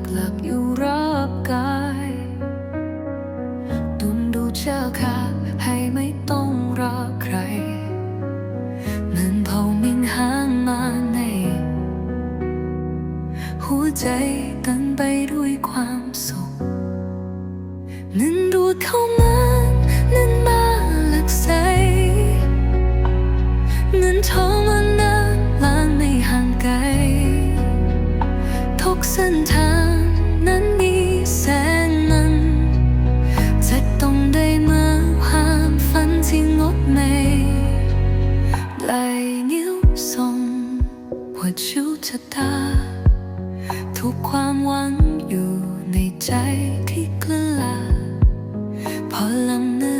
กหลักอยู่รอบกายตุนดูเจ้าค่ะให้ไม่ต้องรอใครเหมือนเผามิงหางมาใน หัวใจเต้นไปด้วยความสุขนั้นดูเข้ามา ตา ทุกความหวังอยู่ในใจที่กล้าพอลำเนื้อ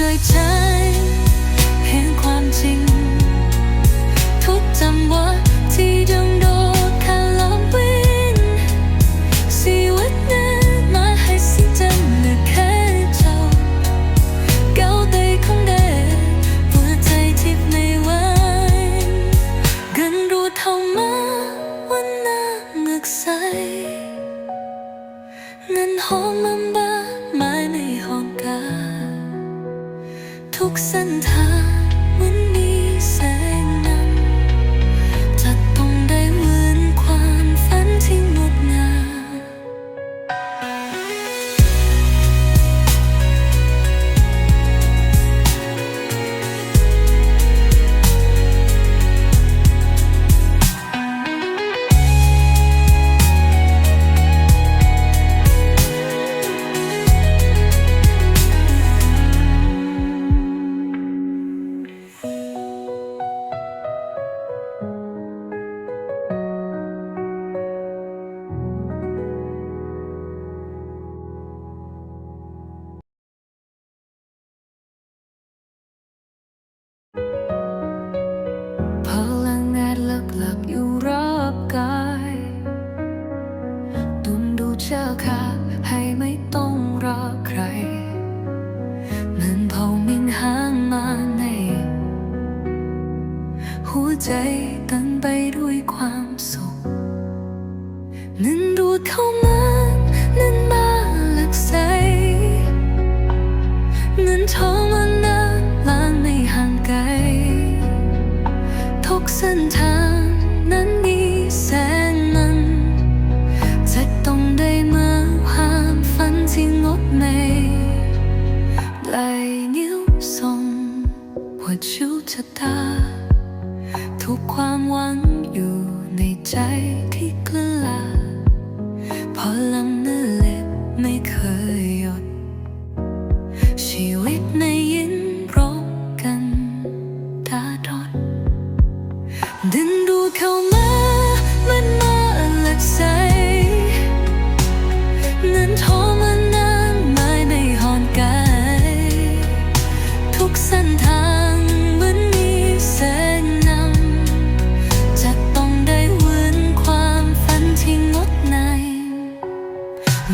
ด้ใจ เห็นความจริง ทุกจังหวะที่ดังโดดคาลอมวินสีวัดนั้นมาให้สิ่งจำนึกแค่เจ้าเก้าเตยของเดหัวใจทิพย์ในวันกันรู้เท่ามาวันหน้าเงือกใสนั้นหอมมา 身体能读透吗？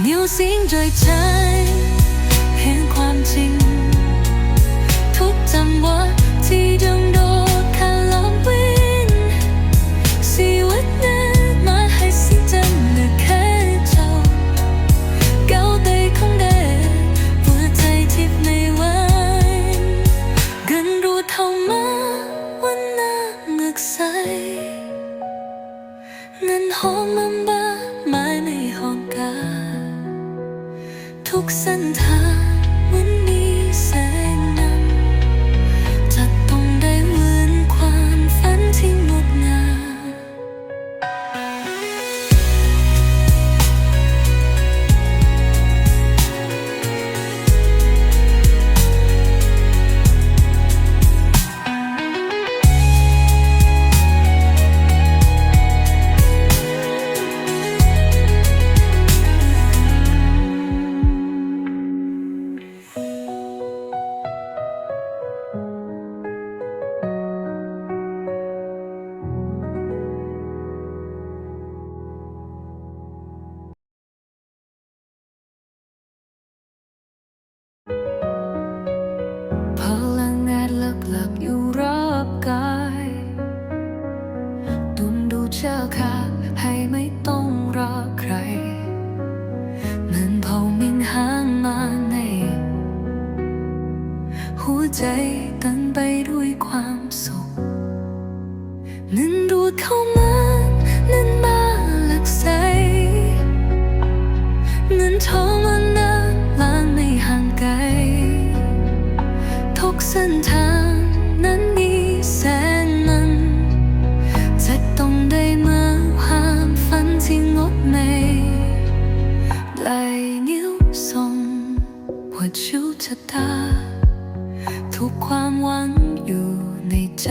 นิ้วเสีงโดยใจเห็นความจริง ทุกจังหวะที่ดึงดู 身体。 ใจไปด้วยความสุขนั้นดูดเข้ามานั้นมาหลักใสนั้นท้องมันน้ำล้างไม่ห่างไกลทุกเส้นทางนั้นมีแสนนั้นจะต้องได้มาความฝันที่งดงามปลายนิ้วส่งหัวชิวชะตา ทุกความหวังอยู่ในใจ